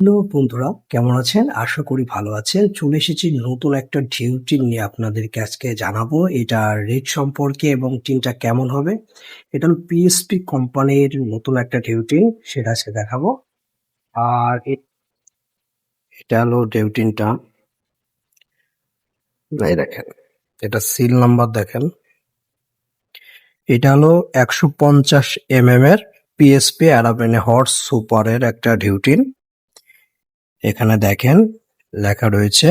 Hello বন্ধুরা, কেমন আছেন? আশা করি ভালো আছেন। চলে এসেছি নতুন একটা ডিউটি নিয়ে আপনাদেরকে আজকে জানাব। এটা রেট সম্পর্কে এবং টিনটা কেমন হবে। এটা হলো পিএসপি কোম্পানির নতুন একটা ডিউটি সেটা আজকে দেখাবো। আর এটা হলো ডিউটিনটা এই দেখেন, এটা সিল নাম্বার দেখেন। এটা হলো একশো পঞ্চাশ এম এম এর পিএসপি অ্যারাবেনে হর্স সুপারের একটা ডিউটিন এখানে দেখেন লেখা রয়েছে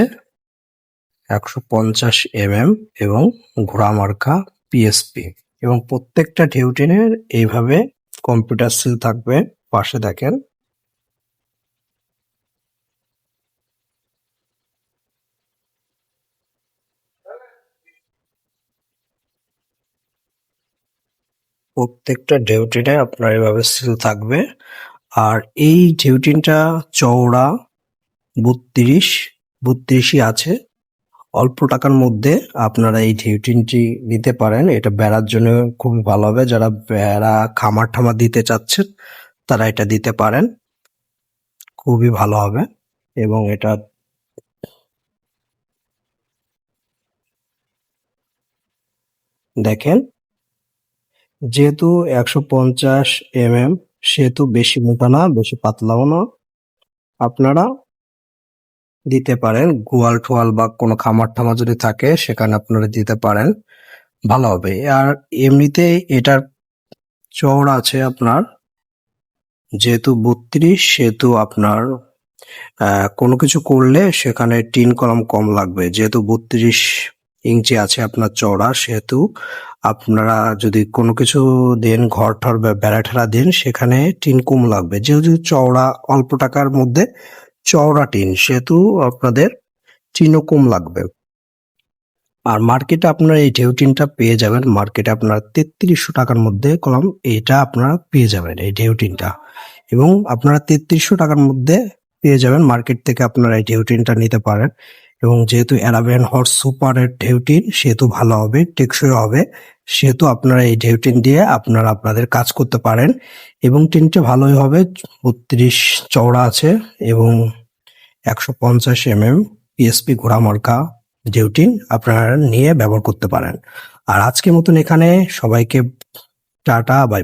একশো পঞ্চাশ এম এবং ঘোড়া মার্কা পিএসপি এবং প্রত্যেকটা ডিউটিনের এইভাবে কম্পিউটার সিল থাকবে। পাশে দেখেন প্রত্যেকটা ডিউটিনে আপনার এভাবে সিল থাকবে। আর এই ডিউটিনটা চওড়া বত্রিশ, বত্রিশই আছে। অল্প টাকার মধ্যে আপনারা এই ডিউটিনটি নিতে পারেন। এটা বেড়ার জন্য খুবই ভালো হবে। যারা বেড়া খামার ঠামার দিতে চাচ্ছেন, তারা এটা দিতে পারেন। খুবই ভালো হবে। এবং এটা দেখেন, যেহেতু একশো পঞ্চাশ এম এম সেহেতু বেশি মোটা না, বেশি পাতলাও না। আপনারা দিতে পারেন। গোয়াল টোয়াল বা কোনো খামার টামার যদি থাকে, সেখানে আপনারা দিতে পারেন। ভালো হবে। আর এমনিতে এটার চওড়া আছে আপনার, যেহেতু বত্রিশ, সেহেতু আপনার কোনো কিছু করলে সেখানে টিন কলম কম লাগবে। যেহেতু বত্রিশ ইঞ্চি আছে আপনার চওড়া, সেহেতু আপনারা যদি কোনো কিছু দেন, ঘর ঠর বেড়া ঠেড়া দেন, সেখানে টিন কম লাগবে। যেহেতু চওড়া অল্প টাকার মধ্যে চওড়া টিন, সেহেতু আপনাদের টিনও কম লাগবে। আর মার্কেটে আপনারা এই ঢেউ টিনটা পেয়ে যাবেন। মার্কেটে আপনার তেত্রিশশো টাকার মধ্যে কলম এটা আপনারা পেয়ে যাবেন, এই ঢেউ টিনটা। এবং আপনারা তেত্রিশশো টাকার মধ্যে পেয়ে যাবেন, মার্কেট থেকে আপনারা এই ঢেউ টিনটা নিতে পারেন। এবং যেহেতু অ্যারাবিয়ান হর্স সুপারের ঢেউ টিন সেহেতু ভালো হবে, টেকসই হবে, সেহেতু আপনারা এই ঢেউ টিন দিয়ে আপনারা আপনাদের কাজ করতে পারেন এবং টিনটা ভালোই হবে, বত্রিশ চওড়া আছে এবং একশো পঞ্চাশ এম এম পিএসপি ঘোড়া মার্কা ডিউটিন আপনারা নিয়ে ব্যবহার করতে পারেন। আর আজকের মতন এখানে সবাইকে টাটা, বাই বাই।